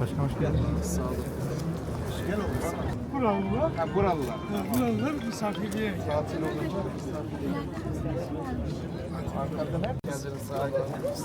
Başkan hoş geldiniz. Sağ olun. Buralılar, Ha, buralılar. e, buralılar misafirliğe. Tatil olunca Arkadan hep geldiniz sağa geldiniz.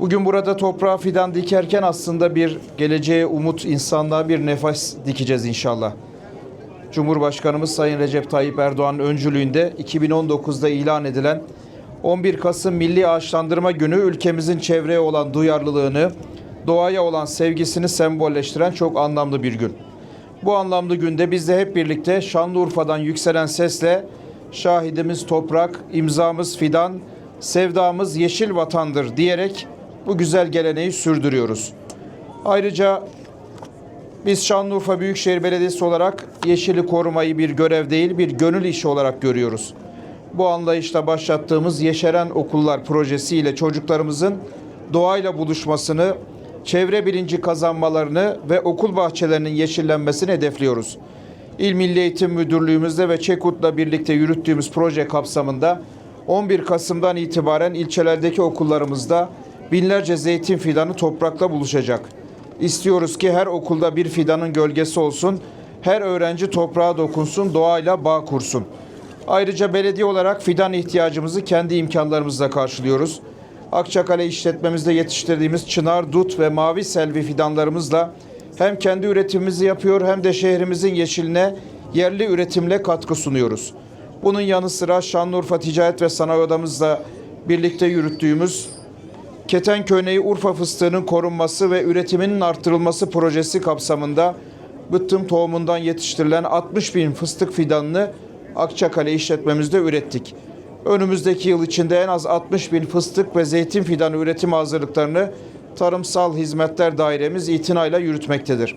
Bugün burada toprağa fidan dikerken aslında bir geleceğe umut, insanlığa bir nefes dikeceğiz inşallah. Cumhurbaşkanımız Sayın Recep Tayyip Erdoğan'ın öncülüğünde 2019'da ilan edilen 11 Kasım Milli Ağaçlandırma Günü ülkemizin çevreye olan duyarlılığını, doğaya olan sevgisini sembolleştiren çok anlamlı bir gün. Bu anlamlı günde biz de hep birlikte Şanlıurfa'dan yükselen sesle şahidimiz toprak, imzamız fidan, sevdamız yeşil vatandır diyerek bu güzel geleneği sürdürüyoruz. Ayrıca biz Şanlıurfa Büyükşehir Belediyesi olarak yeşili korumayı bir görev değil bir gönül işi olarak görüyoruz. Bu anlayışla başlattığımız Yeşeren Okullar projesi ile çocuklarımızın doğayla buluşmasını, çevre bilinci kazanmalarını ve okul bahçelerinin yeşillenmesini hedefliyoruz. İl Milli Eğitim Müdürlüğümüzde ve ÇEKUT'la birlikte yürüttüğümüz proje kapsamında 11 Kasım'dan itibaren ilçelerdeki okullarımızda binlerce zeytin fidanı toprakla buluşacak. İstiyoruz ki her okulda bir fidanın gölgesi olsun, her öğrenci toprağa dokunsun, doğayla bağ kursun. Ayrıca belediye olarak fidan ihtiyacımızı kendi imkanlarımızla karşılıyoruz. Akçakale işletmemizde yetiştirdiğimiz çınar, dut ve mavi selvi fidanlarımızla hem kendi üretimimizi yapıyor hem de şehrimizin yeşiline yerli üretimle katkı sunuyoruz. Bunun yanı sıra Şanlıurfa Ticaret ve Sanayi Odamızla birlikte yürüttüğümüz Ketenköneği Urfa fıstığının korunması ve üretiminin artırılması projesi kapsamında bıttım tohumundan yetiştirilen 60 bin fıstık fidanını Akçakale işletmemizde ürettik. Önümüzdeki yıl içinde en az 60 bin fıstık ve zeytin fidanı üretim hazırlıklarını Tarımsal Hizmetler Dairemiz itinayla yürütmektedir.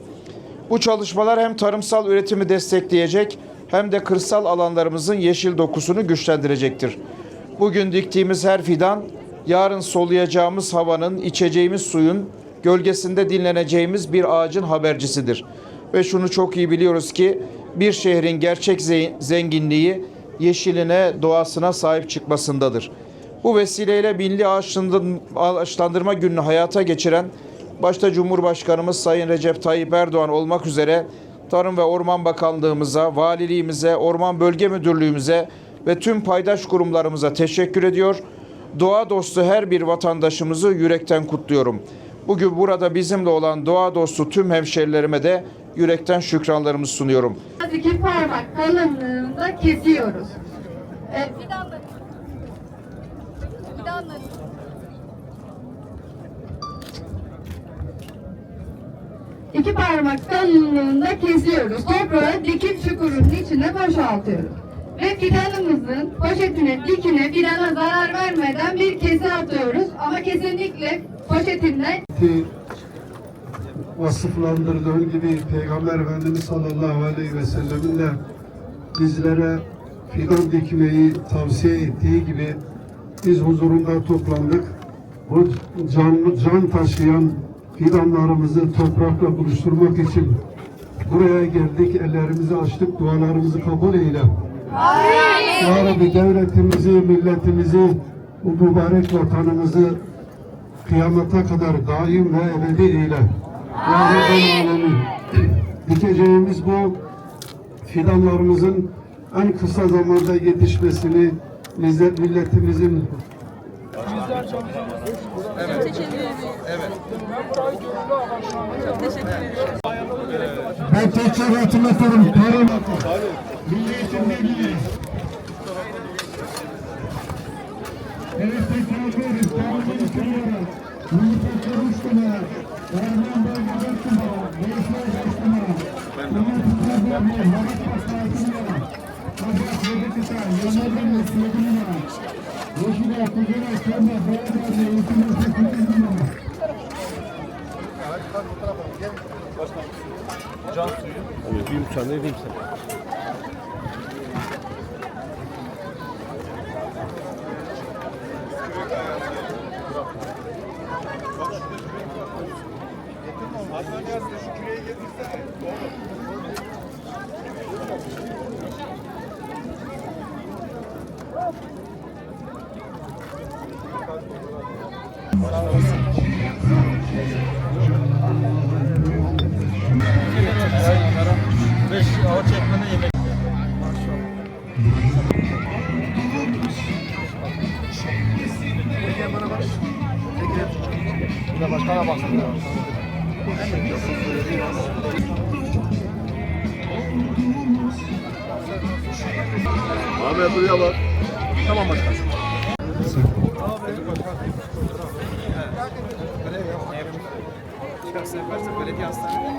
Bu çalışmalar hem tarımsal üretimi destekleyecek hem de kırsal alanlarımızın yeşil dokusunu güçlendirecektir. Bugün diktiğimiz her fidan yarın soluyacağımız havanın, içeceğimiz suyun gölgesinde dinleneceğimiz bir ağacın habercisidir. Ve şunu çok iyi biliyoruz ki bir şehrin gerçek ze- zenginliği yeşiline, doğasına sahip çıkmasındadır. Bu vesileyle Milli Ağaçlandır- Ağaçlandırma Günü'nü hayata geçiren başta Cumhurbaşkanımız Sayın Recep Tayyip Erdoğan olmak üzere Tarım ve Orman Bakanlığımıza, valiliğimize, Orman Bölge Müdürlüğümüze ve tüm paydaş kurumlarımıza teşekkür ediyor. Doğa dostu her bir vatandaşımızı yürekten kutluyorum. Bugün burada bizimle olan doğa dostu tüm hemşerilerime de yürekten şükranlarımı sunuyorum. iki parmak kalınlığında kesiyoruz. E, Fidanları. Fidanları. iki parmak kalınlığında kesiyoruz. Toprağı dikim çukurunun içine boşaltıyoruz. Ve fidanımızın poşetine, dikine, fidana zarar vermeden bir kese atıyoruz. Ama kesinlikle poşetinden ki vasıflandırdığı gibi Peygamber Efendimiz sallallahu aleyhi ve sellemin de bizlere fidan dikmeyi tavsiye ettiği gibi biz huzurunda toplandık. Bu can, can taşıyan fidanlarımızı toprakla buluşturmak için buraya geldik, ellerimizi açtık, dualarımızı kabul eyle. Ya Rabbi devletimizi, milletimizi, bu mübarek vatanımızı kıyamata kadar daim ve ebedi eyle. Ya Rabbel Alemin. Dikeceğimiz bu fidanlarımızın en kısa zamanda yetişmesini millet milletimizin Ben tekrar hatırlatırım. Tarım. Milli Eğitim Milli Tekrar 3 numara, Erman Bölge 4 numara, Beyşler 5 numara, Milli Tekrar Bölge, Hamit Pasta 6 numara, Hazret Yedi Kıta, Yılmaz Dönmez 7 numara, Yeşilay, Kuzera, Sorma, Beyaz Bölge, Eğitim Yurtta 8 numara. Can suyu. Diyeyim sen ne diyeyim sen? Thank you. Adnan yazdı şu küreyi getirsene. Doğru. Bir de başkana baksınlar. Abi yapıyor bak. Tamam başkan. Şey belediye hastanede